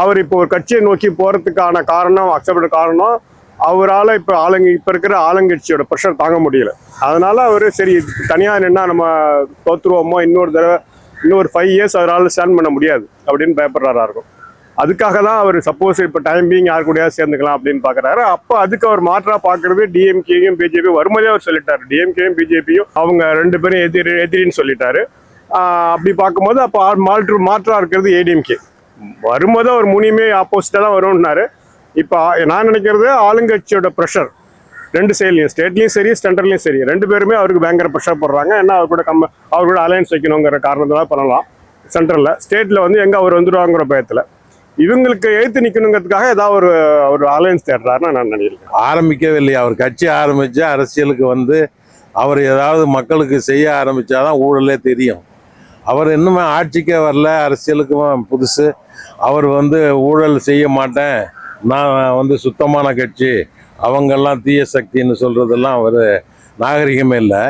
அவர் இப்போ ஒரு கட்சியை நோக்கி போறதுக்கான காரணம் அக்செப்ட் காரணம் அவரால் இப்போ ஆளுங்க இப்போ இருக்கிற ஆளுங்கட்சியோட ப்ரெஷர் தாங்க முடியல. அதனால அவர் சரி தனியாக நின்னா நம்ம தோத்துருவோமோ இன்னொரு தடவை இன்னொரு ஃபைவ் இயர்ஸ் அவரால் ஸ்டாண்ட் பண்ண முடியாது அப்படின்னு பயப்படுறாரா இருக்கும். அதுக்காக தான் அவர் சப்போஸ் இப்போ டைம் பீங் யார் கூடயா சேர்ந்துக்கலாம் அப்படின்னு பார்க்குறாரு அப்போ அதுக்கு அவர் மாற்றாக பார்க்கறது டிஎம்கேயும் பிஜேபி வரும்போதே அவர் சொல்லிட்டாரு. டிஎம்கேயும் பிஜேபியும் அவங்க ரெண்டு பேரும் எதிரி எதிரின்னு சொல்லிட்டாரு. அப்படி பார்க்கும்போது அப்போ மாற்று மாற்றாக இருக்கிறது ஏடிஎம்கே வரும்போது அவர் மூணுமே ஆப்போசிட்டாக தான் வரும்னாரு. இப்போ நான் நினைக்கிறது ஆளுங்கட்சியோட ப்ரெஷர் ரெண்டு சைட்லையும் ஸ்டேட்லையும் சரி சென்ட்ரலையும் சரி. ரெண்டு பேருமே அவருக்கு பயங்கர ப்ரெஷர் போடுறாங்க. ஏன்னா அவர் கூட கம்ம அவர் கூட அலையன்ஸ் வைக்கணுங்கிற காரணத்தினால பண்ணலாம். சென்ட்ரலில் ஸ்டேட்டில் வந்து எங்கே அவர் வந்துடுவாங்கிற பயத்தில். இவங்களுக்கு எழுத்து நிற்கணுங்கிறதுக்காக ஏதாவது ஒரு ஒரு அலையன்ஸ் தேடுறாருன்னு நான் நினைக்கிறேன். ஆரம்பிக்கவே இல்லையா அவர் கட்சி ஆரம்பித்து அரசியலுக்கு வந்து அவர் ஏதாவது மக்களுக்கு செய்ய ஆரம்பித்தாதான் ஊழலே தெரியும். அவர் இன்னுமே ஆட்சிக்கே வரல. அரசியலுக்கும் புதுசு. அவர் வந்து ஊழல் செய்ய மாட்டேன். நான் வந்து சுத்தமான கட்சி. அவங்கெல்லாம் தீய சக்தின்னு சொல்கிறதெல்லாம் அவர் நாகரிகமே இல்லை.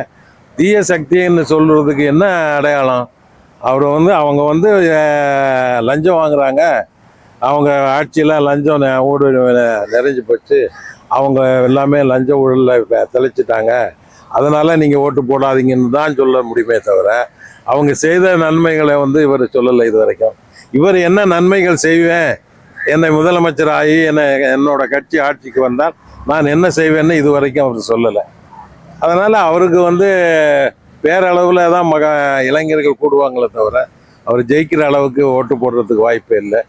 தீய சக்தின்னு சொல்கிறதுக்கு என்ன அடையாளம்? அவர் வந்து அவங்க வந்து லஞ்சம் வாங்குறாங்க. அவங்க ஆட்சியில் லஞ்சம் ஊடு நிறைஞ்சு போச்சு. அவங்க எல்லாமே லஞ்ச ஊழலில் தெளிச்சிட்டாங்க. அதனால் நீங்கள் ஓட்டு போடாதீங்கன்னு தான் சொல்ல முடியுமே தவிர அவங்க செய்த நன்மைகளை வந்து இவர் சொல்லலை இது வரைக்கும். இவர் என்ன நன்மைகள் செய்வேன்? என்னை முதலமைச்சர் ஆகி என்னை என்னோட கட்சி ஆட்சிக்கு வந்தால் நான் என்ன செய்வேன்னு இது வரைக்கும் அவர் சொல்லலை. அதனால் அவருக்கு வந்து பேரளவில் தான் மக இளைஞர்கள் கூடுவாங்களே தவிர அவர் ஜெயிக்கிற அளவுக்கு ஓட்டு போடுறதுக்கு வாய்ப்பே இல்லை.